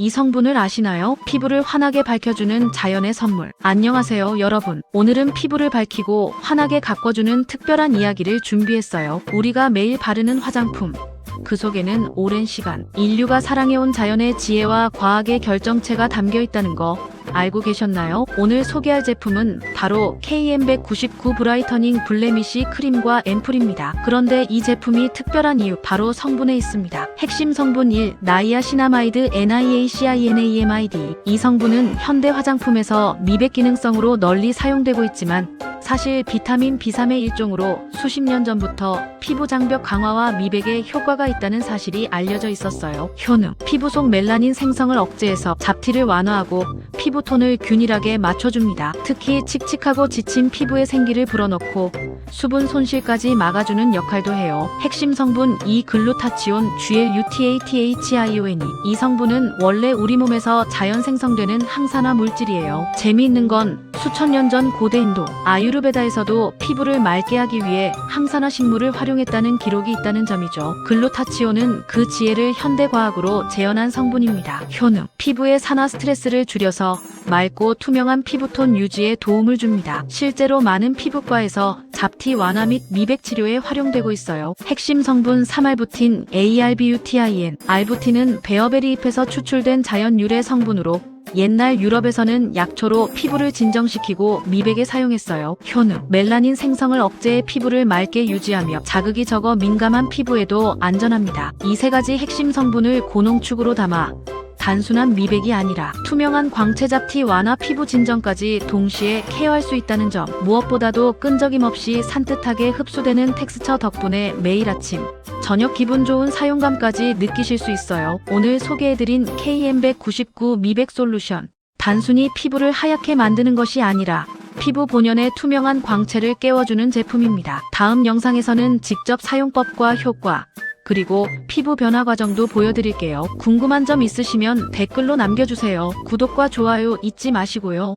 이 성분을 아시나요? 피부를 환하게 밝혀주는 자연의 선물. 안녕하세요, 여러분. 오늘은 피부를 밝히고 환하게 가꿔주는 특별한 이야기를 준비했어요. 우리가 매일 바르는 화장품. 그 속에는 오랜 시간, 인류가 사랑해온 자연의 지혜와 과학의 결정체가 담겨 있다는 거 알고 계셨나요? 오늘 소개할 제품은 바로 KM199 브라이터닝 블레미시 크림과 앰플입니다. 그런데 이 제품이 특별한 이유 바로 성분에 있습니다. 핵심 성분 1. 나이아시나마이드 NIACINAMID 이 성분은 현대 화장품에서 미백 기능성으로 널리 사용되고 있지만 사실 비타민 B3의 일종으로 수십 년 전부터 피부 장벽 강화와 미백에 효과가 있다는 사실이 알려져 있었어요. 효능 피부 속 멜라닌 생성을 억제해서 잡티를 완화하고 피부 톤을 균일하게 맞춰줍니다. 특히 칙칙하고 지친 피부의 생기를 불어넣고 수분 손실까지 막아주는 역할도 해요. 핵심 성분 이 글루타치온 GLUTATHION이 이 성분은 원래 우리 몸에서 자연 생성되는 항산화 물질이에요. 재미있는 건 수천 년 전 고대 인도 아유르베다에서도 피부를 맑게 하기 위해 항산화 식물을 활용했다는 기록이 있다는 점이죠. 글루타치온은 그 지혜를 현대 과학으로 재현한 성분입니다. 효능 피부의 산화 스트레스를 줄여서 맑고 투명한 피부톤 유지에 도움을 줍니다. 실제로 많은 피부과에서 잡티 완화 및 미백 치료에 활용되고 있어요. 핵심 성분 3알부틴 ARBUTIN 알부틴은 베어베리 잎에서 추출된 자연 유래 성분으로 옛날 유럽에서는 약초로 피부를 진정시키고 미백에 사용했어요. 효능 멜라닌 생성을 억제해 피부를 맑게 유지하며 자극이 적어 민감한 피부에도 안전합니다. 이 세 가지 핵심 성분을 고농축으로 담아 단순한 미백이 아니라 투명한 광채 잡티 완화 피부 진정까지 동시에 케어할 수 있다는 점 무엇보다도 끈적임 없이 산뜻하게 흡수되는 텍스처 덕분에 매일 아침 저녁 기분 좋은 사용감까지 느끼실 수 있어요. 오늘 소개해드린 KM199 미백 솔루션 단순히 피부를 하얗게 만드는 것이 아니라 피부 본연의 투명한 광채를 깨워주는 제품입니다. 다음 영상에서는 직접 사용법과 효과 그리고 피부 변화 과정도 보여드릴게요. 궁금한 점 있으시면 댓글로 남겨주세요. 구독과 좋아요 잊지 마시고요.